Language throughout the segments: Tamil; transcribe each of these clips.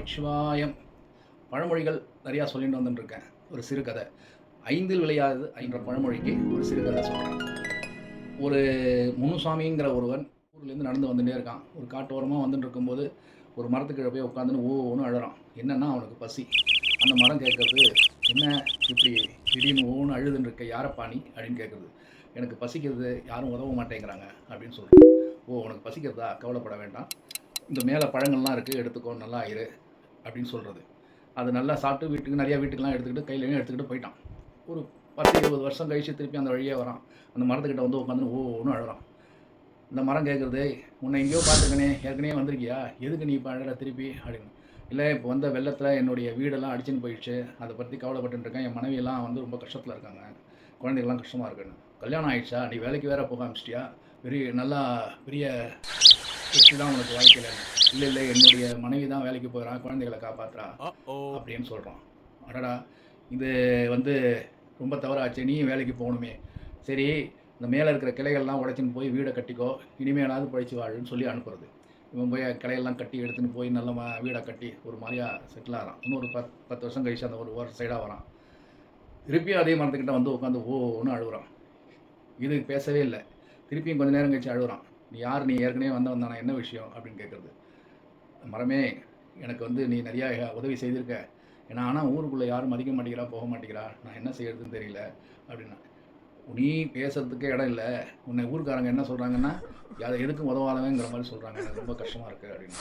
நமச்சிவாயம் பழமொழிகள் நிறையா சொல்லிட்டு வந்துட்டுருக்கேன். ஒரு சிறுகதை. ஐந்தில் விளையாது என்ற பழமொழிக்கு ஒரு சிறுகதை சொல்கிறேன் ஒரு முனுசாமிங்கிற ஒருவன் ஊர்லேருந்து நடந்து வந்துட்டே இருக்கான். ஒரு காட்டோரமாக வந்துட்டு இருக்கும்போது ஒரு மரத்துக்கிழ போய் உட்காந்துன்னு ஓன்னு அழறான். என்னென்னா அவனுக்கு பசி. அந்த மரம் கேட்குறது என்ன இப்படி திடீர்னு ஓன்னு அழுதுன்னு இருக்க யாரப்பா நீ? அப்படின்னு கேட்குறது. எனக்கு பசிக்கிறது யாரும் உதவ மாட்டேங்கிறாங்க. அப்படின்னு சொல்கிறேன் ஓ உனக்கு பசிக்கிறதா? கவலைப்பட வேண்டாம். இந்த மேலே பழங்கள்லாம் இருக்குது எடுத்துக்கோ. நல்லா இரு. அப்படின்னு சொல்கிறது அது நல்லா சாப்பிட்டு வீட்டுக்கு நிறையா வீட்டுக்கெலாம் எடுத்துக்கிட்டு கையிலையும் எடுத்துக்கிட்டு போயிட்டான். ஒரு பத்து இருபது வருஷம் கழிச்சு திருப்பி அந்த வழியே வரான். அந்த மரத்துக்கிட்ட வந்து உட்காந்து ஒவ்வொன்றும் அழுகிறான் இந்த மரம் கேட்குறது உன்னை எங்கேயோ பார்த்துக்கனே ஏற்கனவே வந்திருக்கியா? எதுக்கு நீ இப்போ அழற திருப்பி? அப்படின்னு. இல்லை இப்போ வந்த வெள்ளத்தில் என்னுடைய வீடெல்லாம் அடிச்சுன்னு போயிடுச்சு. அதை பற்றி கவலைப்பட்டுருக்கேன் இருக்கேன். என் மனைவியெல்லாம் வந்து ரொம்ப கஷ்டத்தில் இருக்காங்க. குழந்தைகள்லாம் கஷ்டமாக இருக்குன்னு கல்யாணம் ஆயிடுச்சா? நீ வேலைக்கு வேற போக ஆரம்பிச்சிட்டியா? பெரிய நல்லா பெரிய வெற்றி தான் உனக்கு வாழ்க்கையில் இல்லை இல்லை என்னுடைய மனைவி தான் வேலைக்கு போகிறான் குழந்தைகளை காப்பாற்றுறா அப்படின்னு சொல்கிறான் அடடா இது வந்து ரொம்ப தவறாச்சு நீயும் வேலைக்கு போகணுமே. சரி இந்த மேலே இருக்கிற கிளைகள்லாம் உடைச்சின்னு போய் வீடை கட்டிக்கோ இனிமேலாவது பழிச்சு வாழுன்னு சொல்லி அனுப்புறது. இவன் போய் கிளையெல்லாம் கட்டி எடுத்துன்னு போய் நல்ல ம வீடை கட்டி ஒரு மாதிரியா செட்டில் ஆகிறான் இன்னொரு பத் பத்து வருஷம் கழிச்சு அந்த ஒரு ஒரு சைடாக வரான். திருப்பியும் அதே மரத்துக்கிட்ட வந்து உட்காந்து ஓன்னு அழுகுறான் இது பேசவே இல்லை. திருப்பியும் கொஞ்ச நேரம் கழிச்சு அழுகுறான் நீ யார் நீ ஏற்கனவே வந்த வந்தானா என்ன விஷயம்? அப்படின்னு கேட்குறது. மரமே எனக்கு வந்து நீ நிறையா உதவி செய்திருக்க. ஏன்னா ஆனால் ஊருக்குள்ளே யாரும் மதிக்க மாட்டேங்கிறா போக மாட்டேங்கிறா. நான் என்ன செய்யறதுன்னு தெரியல அப்படின்னா. நீ பேசுறதுக்கே இடம் இல்லை. உன்னை ஊருக்காரங்க என்ன சொல்கிறாங்கன்னா யாரை எதுக்கும் உதவாதவங்கிற மாதிரி சொல்கிறாங்க எனக்கு ரொம்ப கஷ்டமாக இருக்குது அப்படின்னு.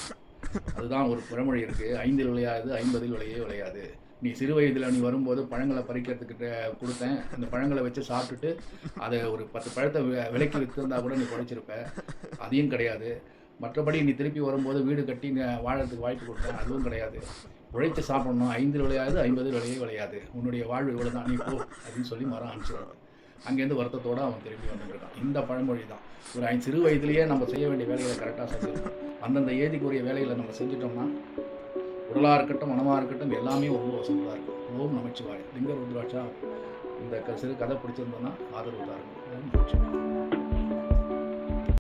அதுதான் ஒரு புறமொழி இருக்குது ஐந்தில் விளையாது ஐம்பதில் விளையே விளையாது. நீ சிறு வயதில் நீ வரும்போது பழங்களை பறிக்கிறதுக்கிட்ட கொடுத்தேன். அந்த பழங்களை வச்சு சாப்பிட்டுட்டு அதை ஒரு பத்து பழத்தை விலைக்கு விற்றுருந்தா கூட நீ குறைச்சிருப்ப அதையும் கிடையாது. மற்றபடி நீ திருப்பி வரும்போது வீடு கட்டி இங்கே வாழறதுக்கு வாய்ப்பு கொடுத்தேன். அதுவும் கிடையாது. உழைத்து சாப்பிடணும். ஐந்தில் விளையாது ஐம்பது விளையே விளையாது. உன்னுடைய வாழ்வு இவ்வளோ தான் நீ போ அப்படின்னு சொல்லி மரம் அனுப்பிச்சிடுவாங்க. அங்கேருந்து வருத்தத்தோடு அவன் திரும்பி வந்துருக்கான். இந்த பழமொழி தான். ஒரு ஐந்து சிறு வயதிலேயே நம்ம செய்ய வேண்டிய வேலைகளை கரெக்டாக செஞ்சிடணும் அந்தந்த ஏதிக்குரிய வேலைகளை நம்ம செஞ்சிட்டோம்னா உடலாக இருக்கட்டும் மனமாக இருக்கட்டும் எல்லாமே ரொம்ப வசந்ததாக இருக்கும். ஓம் நமச்சிவாய். லிங்க ருத்ராட்சா இந்த சிறு கதை பிடிச்சிருந்தோன்னா ஆதரவு தான் இருக்கும் ஓம் நமச்சிவாய்.